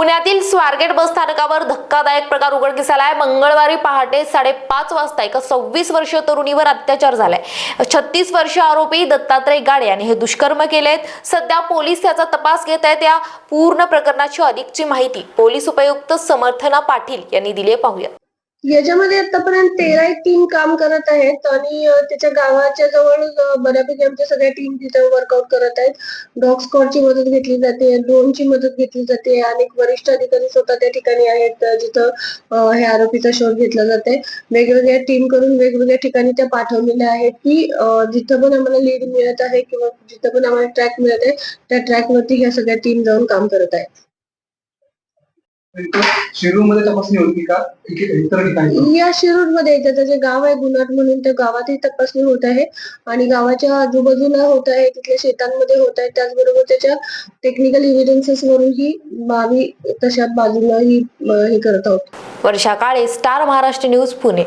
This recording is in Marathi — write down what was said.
पुण्यातील स्वारगेट बस स्थानकावर धक्कादायक प्रकार उघडकीस आलाय. मंगळवारी पहाटे साडेपाच वाजता एका सव्वीस वर्षीय तरुणीवर अत्याचार झालाय. छत्तीस वर्ष आरोपी दत्तात्रय गाडे यांनी हे दुष्कर्म केलेत. सध्या पोलीस त्याचा तपास घेत आहेत. या पूर्ण प्रकरणाची अधिकची माहिती पोलीस उपायुक्त समर्थना पाटील यांनी दिली पाहूया. याच्यामध्ये आतापर्यंत तेरा एक टीम काम करत आहेत आणि त्याच्या गावाच्या जवळ बऱ्यापैकी आमच्या सगळ्या टीम तिथे वर्कआउट करत आहेत. डॉग स्कॉडची मदत घेतली जाते ड्रोनची मदत घेतली जाते अनेक वरिष्ठ अधिकारी स्वतः त्या ठिकाणी आहेत जिथं हे आरोपीचा शोध घेतला जाते वेगवेगळ्या टीम करून वेगवेगळ्या ठिकाणी त्या पाठवलेल्या आहेत की जिथं पण आम्हाला लीड मिळत आहे किंवा जिथं पण आम्हाला ट्रॅक मिळत आहे त्या ट्रॅकवरती ह्या सगळ्या टीम जाऊन काम करत आहेत. शिरूरमध्ये तपासणी होती का? इतर ठिकाणी या शिरूरमध्ये त्याचं जे गाव आहे गुन्हाट म्हणून त्या गावातही तपासणी होत आहे. आणि गावाच्या आजूबाजूला होत आहे तिथल्या शेतांमध्ये होत आहे. त्याचबरोबर त्याच्या टेक्निकल इव्हिडन्सेस वरून ही बाबी तशा बाजूला ही हे करत आहोत. Varsha Kale Star Maharashtra News Pune.